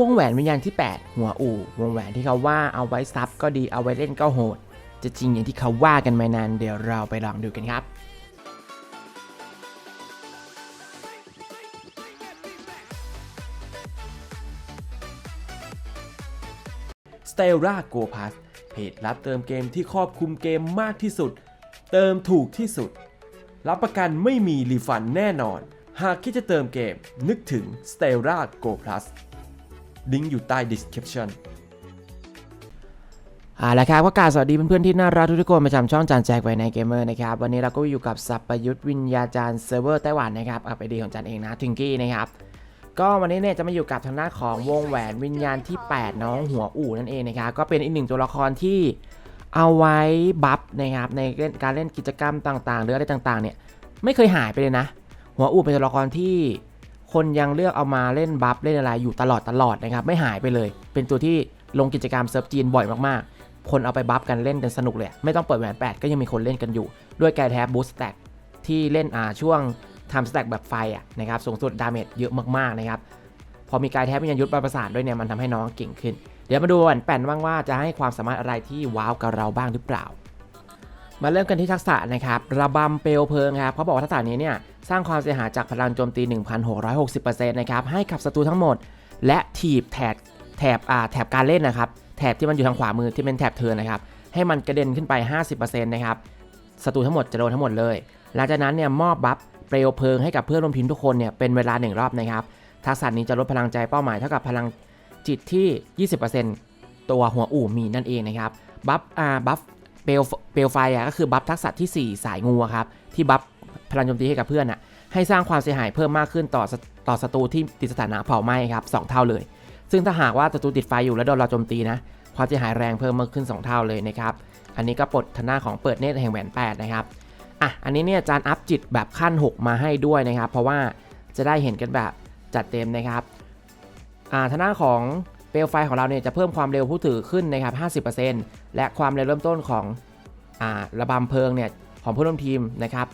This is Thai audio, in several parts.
วงแหวนวิญญาณที่ 8 หัวอู่ วงแหวนที่เขาว่าเอาไว้ซับก็ดีเอาไว้เล่นก็โหด จะจริงอย่างที่เขาว่ากันไหมนั้นเดี๋ยวเราไปลองดูกันครับ s t e l l a Go Pass เพจรับเติมเกมที่ครอบคลุมเกมมากที่สุด เติมถูกที่สุด รับประกันไม่มีรีฟันแน่นอน หากคิดจะเติมเกมนึกถึง s t e l l a Go Plus ลิงก์อยู่ใต้ description เอาละครับก็กาบสวัสดีเพื่อนๆที่น่ารักทุกๆคนประจำช่องจานแจกไว้ในเกมเมอร์นะครับวันนี้เราก็อยู่กับสัปยุทธวิญญาจารย์เซิร์ฟเวอร์ไต้หวันนะครับอัปเดตของจันเองนะทิงกี้นะครับก็วันนี้เนี่ยจะมาอยู่กับทางด้าของวงแหวนวิญญาณที่ 8 น้องหัวอู่นั่นเองนะครับก็เป็นอีกหนึ่งตัวละครที่เอาไว้บัฟนะครับในเล่นการเล่นกิจกรรมต่างๆ หรืออะไรต่างๆเนี่ยไม่เคยหายไปเลยนะ หัวอู่เป็นตัวละครที่ คนยังเลือกเอามาเล่นบัฟเล่นอะไรอยู่ตลอดตลอดนะครับ ไม่หายไปเลย เป็นตัวที่ลงกิจกรรมเซิร์ฟจีนบ่อยมากๆ คนเอาไปบัฟกันเล่นกันสนุกเลย ไม่ต้องเปิดแหวน 8 ก็ยังมีคนเล่นกันอยู่ ด้วยแกแท็บบูสต์แต็กที่เล่นอ่าช่วงทำสแต็กแบบไฟอะนะครับสูงสุดดาเมจเยอะมากๆนะครับพอมีกายแท้วิญญาณยุทธประสานด้วยเนี่ยมันทำให้น้องเก่งขึ้น เดี๋ยวมาดูแหวนแป่นบ้างว่าจะให้ความสามารถอะไรที่ว้าวกับเราบ้างหรือเปล่า มาเริ่มกันที่ทักษะนะครับระบำเปลวเพลิงครับเขาบอกว่าทักษะนี้เนี่ย สร้างความเสียหายจากพลังโจมตี 1,660%นะครับให้กับศัตรูทั้งหมด และถีบแถบแถบอ่าแถบการเล่นนะครับแถบที่มันอยู่ทางขวามือที่เป็นแถบเทินนะครับให้มันกระเด็นขึ้นไป 50%นะครับศัตรูทั้งหมดจะโดนทั้งหมดเลย หลังจากนั้นเนี่ยมอบบัฟเปลวเพลิงให้กับเพื่อนร่วมทีมทุกคนเนี่ยเป็นเวลาหนึ่งรอบนะครับทักษะนี้จะลดพลังใจเป้าหมายเท่ากับพลังจิตที่ 20%ตัวหัวอู่มีนั่นเองนะครับบัฟอ่าบัฟเปลวเปลวไฟอะก็คือบัฟทักษะที่ 4 สายงูครับที่บัฟ พลังโจมตีให้กับเพื่อนอะให้สร้างความเสียหายเพิ่มมากขึ้นต่อต่อศัตรูที่ติดสถานะเผาไหม้ครับสองเท่าเลย ซึ่งถ้าหากว่าศัตรูติดไฟอยู่แล้วโดนเราโจมตีนะความเสียหายแรงเพิ่มมากขึ้น 2 เท่าเลยนะครับอันนี้ก็ปลดทนาของเปิดเนตรแห่งแหวน8นะครับอะอันนี้เนี่ยจารย์อัพจิตแบบขั้น 6 มาให้ด้วยนะครับ เพราะว่าจะได้เห็นกันแบบจัดเต็มนะครับอ่าทางด้าของเปลวไฟของเราเนี่ยจะเพิ่มความเร็วผู้ถือขึ้นนะครับ 50%และความเร็วเริ่มต้นของอ่าระบำเพลิงเนี่ยของผู้ร่วมทีมนะครับ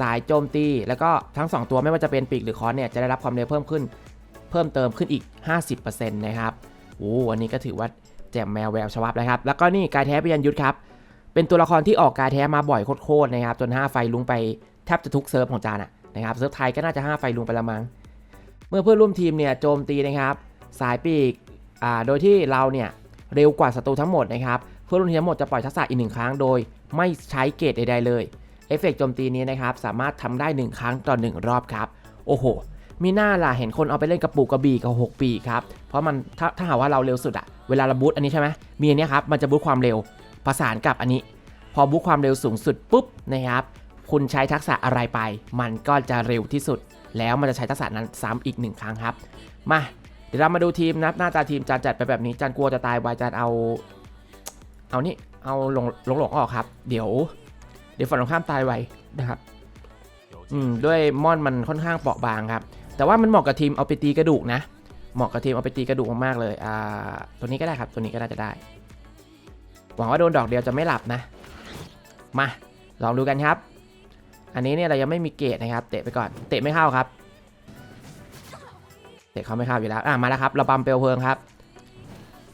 สายโจมตี แล้วก็ทั้ง 2 ตัวไม่ว่าจะเป็นปีกหรือคอนเนี่ยจะได้รับความเร็วเพิ่มขึ้น เพิ่มเติมขึ้นอีก 50%นะครับโอ้อันนี้ก็ถือว่าแจ่มแมวแววชวับนะครับ แล้วก็นี่กายแท้พยัญยุทธครับ เป็นตัวละครที่ออกกายแท้มาบ่อยโคตรๆนะครับจน 5 ไฟลุงไปแทบจะทุกเซิร์ฟของจานอะนะครับเซิร์ฟไทยก็น่าจะ 5 ไฟลุงไปละมั้งเมื่อเพื่อนร่วมทีมเนี่ยโจมตีนะครับสายปีกอ่าโดยที่เราเนี่ยเร็วกว่าศัตรูทั้งหมดนะครับเพื่อนร่วมทีมทั้งหมดจะปล่อยทักษะอีกหนึ่งครั้งโดย ไม่ใช้เกรดใดๆเลย เอฟเฟกต์โจมตีนี้นะครับ สามารถทำได้ 1 ครั้งต่อ 1 รอบครับ โอ้โห มีหน้าล่ะเห็นคนเอาไปเล่นกระปุกกระบี่กับ 6 ปีครับ เพราะมันถ้าถ้าหากว่าเราเร็วสุดอะเวลาเราบูตอันนี้ใช่ไหมมีอันนี้ครับ มันจะบูตความเร็วประสานกับอันนี้ พอบูตความเร็วสูงสุดปุ๊บนะครับ คุณใช้ทักษะอะไรไป มันก็จะเร็วที่สุด แล้วมันจะใช้ทักษะนั้นซ้ำอีกหนึ่งครั้งครับ มาเดี๋ยวเรามาดูทีมนะหน้าตาทีมจานจัดไปแบบนี้จานกลัวจะตายวายจานเอา เอานี่เอาหลงหลงหลงออกครับ เดี๋ยว เดี๋ยวฝั่งตรงข้ามตายไวนะครับอืมด้วยม่อนมันค่อนข้างเปราะบางครับ แต่ว่ามันเหมาะกับทีมเอาไปตีกระดูกนะ เหมาะกับทีมเอาไปตีกระดูกมากๆเลย อ่า ตัวนี้ก็ได้ครับ ตัวนี้ก็น่าจะได้ หวังว่าโดนดอกเดียวจะไม่หลับนะ มา ลองดูกันครับ อันนี้เนี่ยเรายังไม่มีเกตนะครับ เตะไปก่อน เตะไม่เข้าครับ เตะเขาไม่เข้าอยู่แล้ว อะมาแล้วครับ เราบัมเปลวเพลิงครับ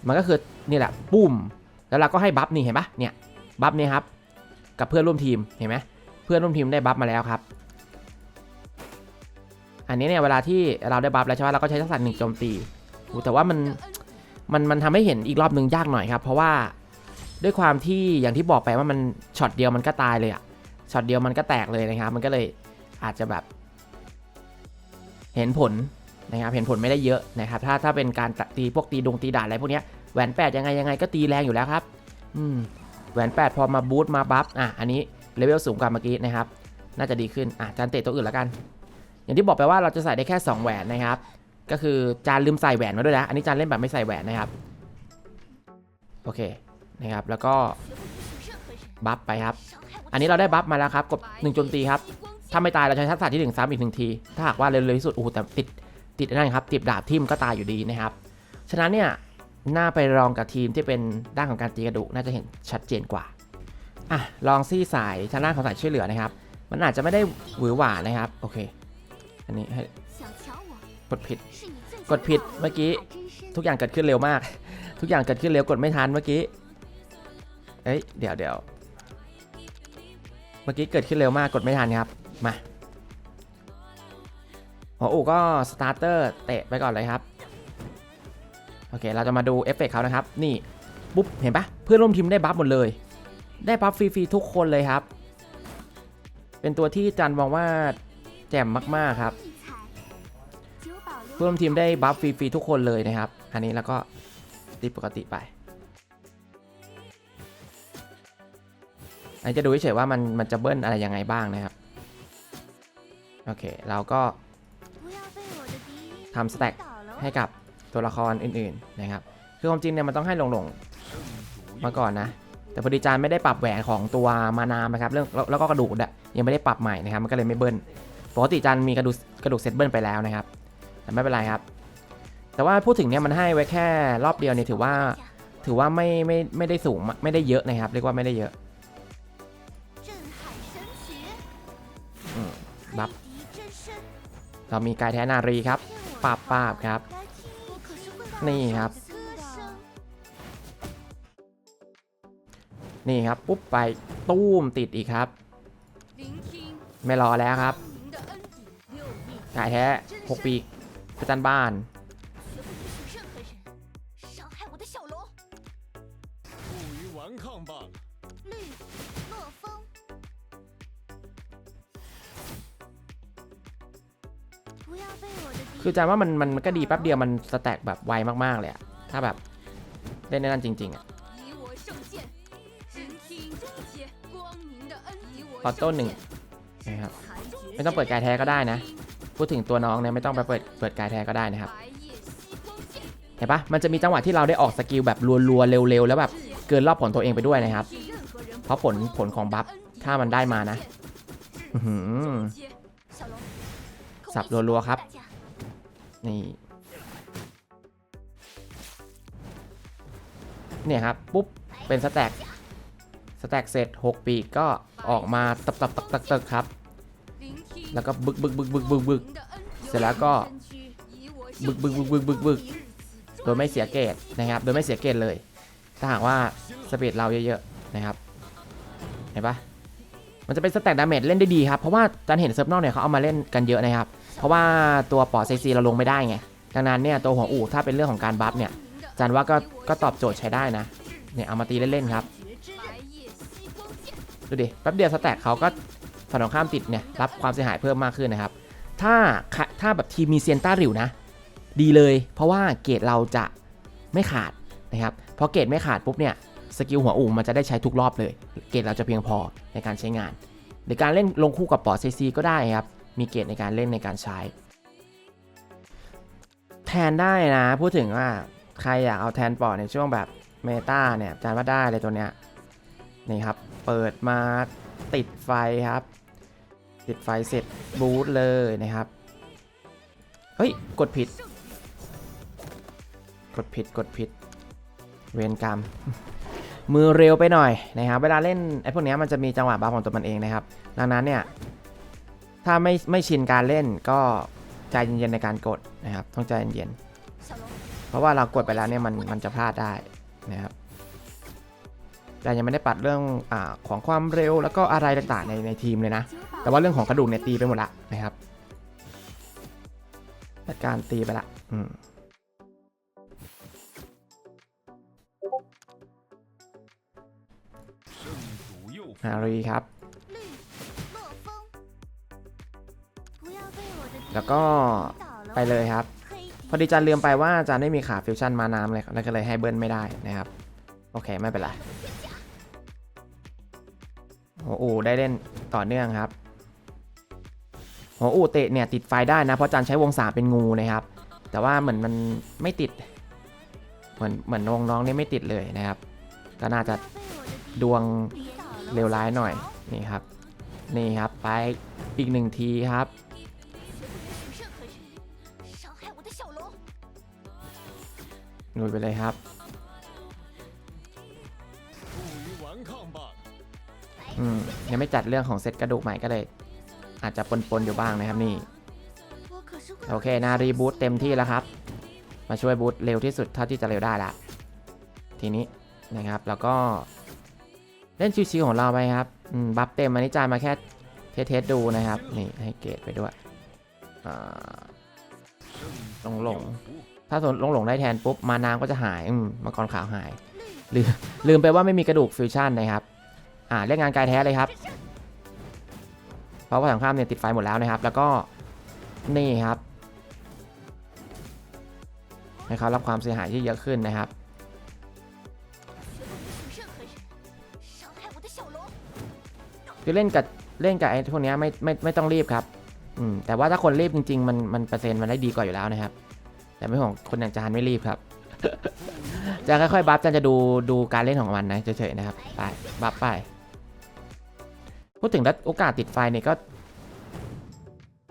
มันก็คือนี่แหละ ปุ้มแล้วเราก็ให้บัฟนี่เห็นปะเนี่ย บัฟนี่ครับ กับเพื่อนร่วมทีมเห็นไหมเพื่อนร่วมทีมได้บัฟมาแล้วครับ อันนี้เนี่ยเวลาที่เราได้บัฟแล้วใช่ไหมเราก็ใช้ทักษะหนึ่งโจมตีแต่ว่ามันมันมันทำให้เห็นอีกรอบหนึ่งยากหน่อยครับ เพราะว่าด้วยความที่อย่างที่บอกไปว่ามันช็อตเดียวมันก็ตายเลยอะช็อตเดียวมันก็แตกเลยนะครับ มันก็เลยอาจจะแบบ เห็นผลนะครับเห็นผลไม่ได้เยอะนะครับ ถ้าถ้าเป็นการตีพวกตีดงตีด่าอะไรพวกนี้แหวนแปดยังไงยังไงก็ตีแรงอยู่แล้วครับ อืม แหวนแปดพอมาบูทมาบัฟอะอันนี้เลเวลสูงกว่าเมื่อกี้นะครับ น่าจะดีขึ้นอะจานเตะตัวอื่นแล้วกัน อย่างที่บอกไปว่าเราจะใส่ได้แค่ 2 แหวนนะครับ ก็คือจานลืมใส่แหวนมาด้วยนะ อันนี้จานเล่นแบบไม่ใส่แหวนนะครับ โอเคนะครับ แล้วก็บัฟไปครับ อันนี้เราได้บัฟมาแล้วครับ กดหนึ่งโจมตีครับ ถ้าไม่ตายเราใช้ทักษะที่หนึ่งซ้ำอีกหนึ่งที ถ้าหากว่าเร็วที่สุดโอ้แต่ติดติดนั่นครับติดดาบทิ่มก็ตายอยู่ดีนะครับ ฉะนั้นเนี่ย น่าไปลองกับทีมที่เป็นด้านของการตีกระดูกน่าจะเห็นชัดเจนกว่าอะลองซี่สายทางด้านของสายช่วยเหลือนะครับ มันอาจจะไม่ได้หวือหวานะครับโอเค อันนี้ให้กดผิด กดผิดเมื่อกี้ ทุกอย่างเกิดขึ้นเร็วมาก ทุกอย่างเกิดขึ้นเร็วกดไม่ทันเมื่อกี้เอ้ยเดี๋ยวเดี๋ยวเมื่อกี้เกิดขึ้นเร็วมากกดไม่ทันครับมาหัวอูก็สตาร์เตอร์เตะไปก่อนเลยครับ โอเค เราจะมาดูเอฟเฟกต์เขานะครับ นี่ ปุ๊บ เห็นปะเพื่อนร่วมทีมได้บัฟหมดเลย ได้บัฟฟรีๆทุกคนเลยครับ เป็นตัวที่จันมองว่าแจ่มมากๆครับ เพื่อนร่วมทีมได้บัฟฟรีๆทุกคนเลยนะครับ อันนี้แล้วก็ตีปกติไปอันนจะดูเฉยๆว่ามันมันจะเบิ้ลอะไรยังไงบ้างนะครับ โอเค เราก็ทำสแต็กให้กับ ตัวละครอื่นๆนะครับ คือความจริงเนี่ยมันต้องให้หลงๆมาก่อนนะ แต่พอดีจานไม่ได้ปรับแหวนของตัวมานามนะครับเรื่องแล้วก็กระดูกอะยังไม่ได้ปรับใหม่นะครับ มันก็เลยไม่เบิ้ลปกติจานมีกระดูกกระดูกเซตเบิ้ลไปแล้วนะครับ แต่ไม่เป็นไรครับ แต่ว่าพูดถึงเนี่ยมันให้ไว้แค่รอบเดียวเนี่ยถือว่าถือว่าไม่ไม่ไม่ได้สูงไม่ได้เยอะนะครับ เรียกว่าไม่ได้เยอะอบัฟเรามีกายแท้นารีครับปราบปราบครับ นี่ครับ นี่ครับ ปุ๊บไปตู้มติดอีกครับ ไม่รอแล้วครับกายแท้ 6 ปีประจันบ้าน คือจว่ามันมันมันก็ดีแป๊บเดียวมันสแต็กแบบไวมากๆเลยอะถ้าแบบเล่นในนั้นจริงๆอะออโต้นหนึ่งนะครับไม่ต้องเปิดกายแท้ก็ได้นะ พูดถึงตัวน้องเนี่ยไม่ต้องไปเปิดเปิดกายแท้ก็ได้นะครับเห็นปะมันจะมีจังหวะที่เราได้ออกสกิลแบบรัวๆเร็วๆแล้วแบบเกินรอบผลตัวเองไปด้วยนะครับ เพราะผลผลของบัฟถ้ามันได้มานะสับรัวๆครับ นี่เนี่ยครับ ปุ๊บ เป็นสแต็กสแต็กเสร็จ 6 ปีก็ออกมาตับตับตักตักตักครับ แล้วก็บึกบึกบึกบึกบึกบึกเสร็จแล้วก็บึกบึกบึกบึกบึกบึกโดยไม่เสียเกตนะครับ โดยไม่เสียเกตเลย ถ้าหากว่าสปีดเราเยอะๆนะครับ เห็นปะมันจะเป็นสแต็กดาเมจเล่นได้ดีครับ เพราะว่าจันเห็นเซิร์ฟนอกเนี่ยเขาเอามาเล่นกันเยอะนะครับ เพราะว่าตัวปอดซีซีเราลงไม่ได้ไง ดังนั้นเนี่ยตัวหัวอู่ถ้าเป็นเรื่องของการบัฟเนี่ยจันว่าก็ก็ตอบโจทย์ใช้ได้นะ เนี่ยเอามาตีเล่นๆครับ ดูดิ แป๊บเดียวสแต็กเขาก็ฝันของข้ามติดเนี่ยรับความเสียหายเพิ่มมากขึ้นนะครับ ถ้าถ้าแบบทีมมีเซียนต้าริวนะ ดีเลย เพราะว่าเกรดเราจะไม่ขาดนะครับพอเกรดไม่ขาดปุ๊บเนี่ยสกิลหัวอู่มันจะได้ใช้ทุกรอบเลย เกรดเราจะเพียงพอในการใช้งานในการเล่นลงคู่กับปอดซีซีก็ได้ครับ มีเกรดในการเล่นในการใช้ แทนได้นะ พูดถึงว่าใครอยากเอาแทนปอดในช่วงแบบเมตาเนี่ยจานว่าได้เลยตัวเนี้ยนี่ครับ เปิดมาติดไฟครับ ติดไฟเสร็จบูตเลยนะครับ เฮ้ย กดผิด กดผิดกดผิด เวรกรรม มือเร็วไปหน่อยนะครับ เวลาเล่นไอ้พวกเนี้ยมันจะมีจังหวะบัฟของตัวมันเองนะครับ ดังนั้นเนี่ย ถ้าไม่ไม่ชินการเล่นก็ใจเย็นๆในการกดนะครับ ต้องใจเย็นๆเพราะว่าเรากดไปแล้วเนี่ยมันมันจะพลาดได้นะครับแต่ยังไม่ได้ปัดเรื่องอของความเร็วแล้วก็อะไรต่างๆในในทีมเลยนะ แต่ว่าเรื่องของกระดูกเนี่ยตีไปหมดละนะครับจัดการตีไปละอืมฮารีครับ แล้วก็ไปเลยครับ พอดีจันลืมไปว่าจันไม่มีขาฟิวชั่นมาน้ำเลยแล้วก็เลยให้เบิ้ลไม่ได้นะครับ โอเคไม่เป็นไรหัวอูได้เล่นต่อเนื่องครับหัวอูเตะเนี่ยติดไฟได้นะเพราะจันใช้วงสาเป็นงูนะครับ แต่ว่าเหมือนมันไม่ติด เหมือนเหมือนน้องน้องนี่ไม่ติดเลยนะครับก็น่าจะดวงเลวร้ายหน่อยนี่ครับ นี่ครับไปอีกหนึ่งทีครับ ลุยไปเลยครับยังไม่จัดเรื่องของเซตกระดูกใหม่ก็เลย อาจจะปนๆอยู่บ้างนะครับนี่ โอเคนารีบูตเต็มที่แล้วครับ มาช่วยบูตเร็วที่สุดเท่าที่จะเร็วได้ละทีนี้นะครับแล้วก็เล่นชิวๆของเราไปครับบัฟเต็มอันนี้จ่ายมาแค่เทสดูนะครับ นี่ให้เกตไปด้วยลงหลง ถ้าลงหลงได้แทนปุ๊บมานางก็จะหายมังกรขาวหายลืมลืมไปว่าไม่มีกระดูกฟิวชั่นนะครับ อ่าเล่นงานกายแท้เลยครับ เพราะว่าถังข้ามเนี่ยติดไฟหมดแล้วนะครับ แล้วก็นี่ครับนะครับรับความเสียหายที่เยอะขึ้นนะครับคือเล่นกับเล่นกับไอ้พวกนี้ไม่ไม่ไม่ต้องรีบครับ อืมแต่ว่าถ้าคนรีบจริง ๆ มันมันเปอร์เซ็นต์มันได้ดีกว่าอยู่แล้วนะครับ แต่ไม่ของคนอย่างจานไม่รีบครับ จะค่อยๆบัฟจานจะดูดูการเล่นของมันนะเฉยๆนะครับไปบัฟไปพูดถึงโอกาสติดไฟเนี่ยก็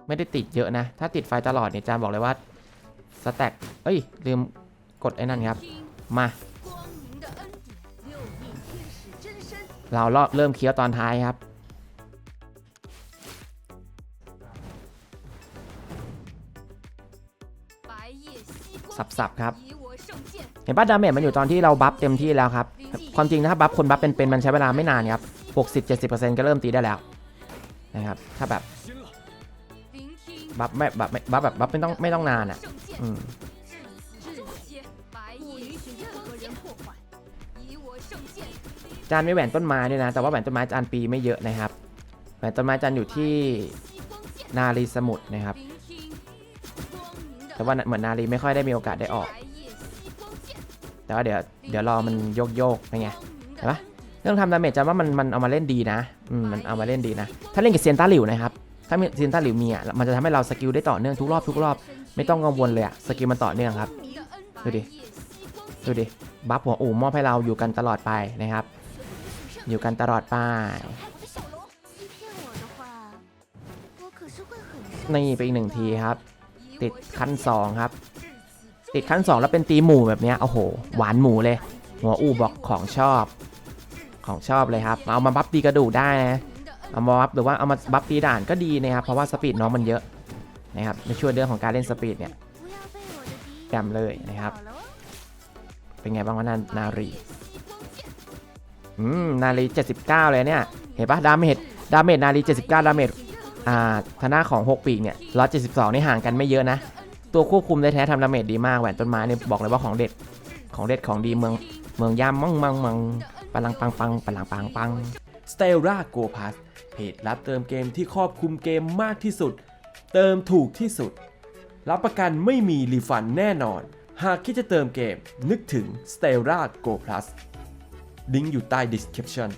ไม่ได้ติดเยอะนะ ถ้าติดไฟตลอดเนี่ยจานบอกเลยว่าสแต็กเอ้ย ลืมกดไอ้นั่นครับ มา เราเริ่มเคี้ยวตอนท้ายครับับๆครับเห็นป่ะดาเมจมันอยู่ตอนที่เราบัฟเต็มที่แล้วครับ ความจริงนะครับบัฟคนบัฟเป็นๆมันใช้เวลาไม่นานครับ60-70%ก็เริ่มตีได้แล้วนะครับ ถ้าแบบบัฟไม่บัไม่บัฟแบบบัฟไม่ต้องไม่ต้องนานอะจานไม่แหวนต้นไม้ด้วยนะ แต่ว่าแหวนต้นไม้จานปีไม่เยอะนะครับ แหวนต้นไม้จานอยู่ที่นาลีสมุทรนะครับ แต่ว่าเหมือนนารีไม่ค่อยได้มีโอกาสได้ออก แต่ว่าเดี๋ยวเดี๋ยวรอมันโยกโยกไงเห็นปะเรื่องทำดาเมจจำว่ามันมันเอามาเล่นดีนะอืมมันเอามาเล่นดีนะ ถ้าเล่นกับเซียนต้าหลิวนะครับถ้าเซียนต้าหลิวมีอะมันจะทำให้เราสกิลได้ต่อเนื่องทุกรอบทุกรอบไม่ต้องกังวลเลยอะสกิลมันต่อเนื่องครับดูดิดูดิบัฟหัวอู่มอบให้เราอยู่กันตลอดไปนะครับ อยู่กันตลอดไปนี่ไปอีกหนึ่งทีครับ ติดขั้นสองครับ ติดขั้นสองแล้วเป็นตีหมูแบบนี้โอ้โห หวานหมูเลย หัวอูบอกของชอบ ของชอบเลยครับ เอามาบัฟตีกระดูกได้นะเอามาบัฟหรือว่าเอามาบัฟตีด่านก็ดีนะครับ เพราะว่าสปีดน้องมันเยอะนะครับในช่วงเรื่องของการเล่นสปีดเนี่ยจำเลยนะครับ เป็นไงบ้างวะนานารีอืมนารี 79 เลยเนี่ย เห็นปะดาเมจดาเมจนารี 79 ดาเมจ อ่าทางหน้าของ 6 ปีกเนี่ยร้อยเจ็ดสิบสองนี่ห่างกันไม่เยอะนะ ตัวควบคุมได้แท้ทำดาเมจดีมากแหวนต้นไม้เนี่ยบอกเลยว่าของเด็ดของเด็ดของดีเมืองเมืองย่ามมั่งมั่งมั่งปลังปังปังปลังปังปังสเตลราโกพัสเพจรับเติมเกมที่ครอบคลุมเกมมากที่สุด เติมถูกที่สุด รับประกันไม่มีรีฟันแน่นอน หากคิดจะเติมเกมนึกถึง s t e l l a Go Plus ลิงก์อยู่ใต้ description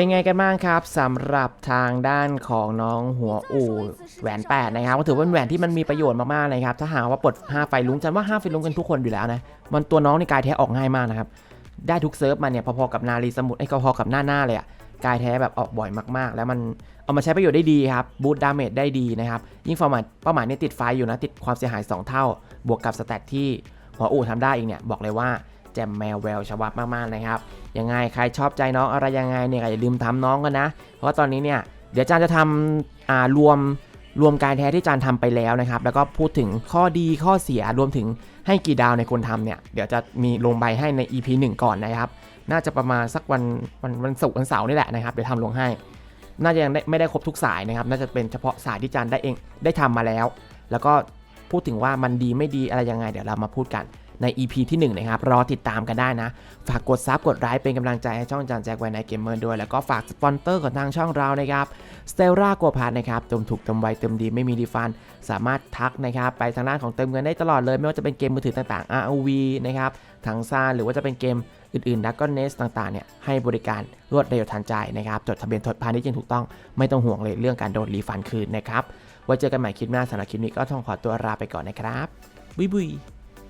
เป็นไงกันบ้างครับสำหรับทางด้านของน้องหัวอู่แหวน8นะครับก็ถือว่าเป็นแหวนที่มันมีประโยชน์มากๆนะครับถ้าหากว่าปลด5ไฟลุ้งจันว่า5ไฟลุ้งกันทุกคนอยู่แล้วนะมันตัวน้องในกายแท้ออกง่ายมากนะครับได้ทุกเซิร์ฟมาเนี่ยพอๆกับนารีสมุทรไอ้พอๆกับหน้าหน้าเลยอะกายแท้แบบออกบ่อยมากๆ แล้วมันเอามาใช้ประโยชน์ได้ดีครับบูตดาเมจได้ดีนะครับยิ่งเป้าหมเป้าหมายเนี่ยติดไฟอยู่นะติดความเสียหาย 2 เท่า บวกกับสแตทที่หัวอู่ทำได้อีกเนี่ยบอกเลยว่า แจมแมวแววชวับมากๆนะครับยังไงใครชอบใจน้องอะไรยังไงเนี่ยอย่าลืมทำน้องกันนะ เพราะว่าตอนนี้เนี่ยเดี๋ยวจานจะทำอ่ารวมรวมกายแท้ที่จานทำไปแล้วนะครับ แล้วก็พูดถึงข้อดีข้อเสียรวมถึงให้กี่ดาวในคนทำเนี่ย เดี๋ยวจะมีลงใบให้ใน EP 1 ก่อนนะครับ น่าจะประมาณสักวันวันวันศุกร์วันเสาร์นี่แหละนะครับเดี๋ยวทำลงให้ น่าจะยังไไม่ได้ครบทุกสายนะครับ น่าจะเป็นเฉพาะสายที่จานได้เองได้ทำมาแล้ว แล้วก็พูดถึงว่ามันดีไม่ดีอะไรยังไง เดี๋ยวเรามาพูดกัน ใน EP ที่ 1 นะครับ รอติดตามกันได้นะ ฝากกดซับกดไลค์เป็นกำลังใจให้ช่องจานแจ็คไว้ในเกมเมอร์ด้วย แล้วก็ฝากสปอนเตอร์ของทางช่องเรานะครับ s t e l l a กัวพาร์นะครับเติมถูกเติมไวเติมดีไม่มีรีฟัน สามารถทักนะครับไปทางด้านของเติมเงินได้ตลอดเลย ไม่ว่าจะเป็นเกมมือถือต่างๆ ROV นะครับทางซ่าหรือว่าจะเป็นเกมอื่นๆ d ักก็เนสต่างๆเนี่ยให้บริการรวดเร็วทันใจนะครับจดทะเบียนทดพาณิชย์ย่างถูกต้องไม่ต้องห่วงเลยเรื่องการโดนรีฟันคืนนะครับไว้เจอกันใหม่คลิปหน้าสำหรับคลิปนี้ก็ต้องขอตัวลาไปก่อนนะครับ บุยบุย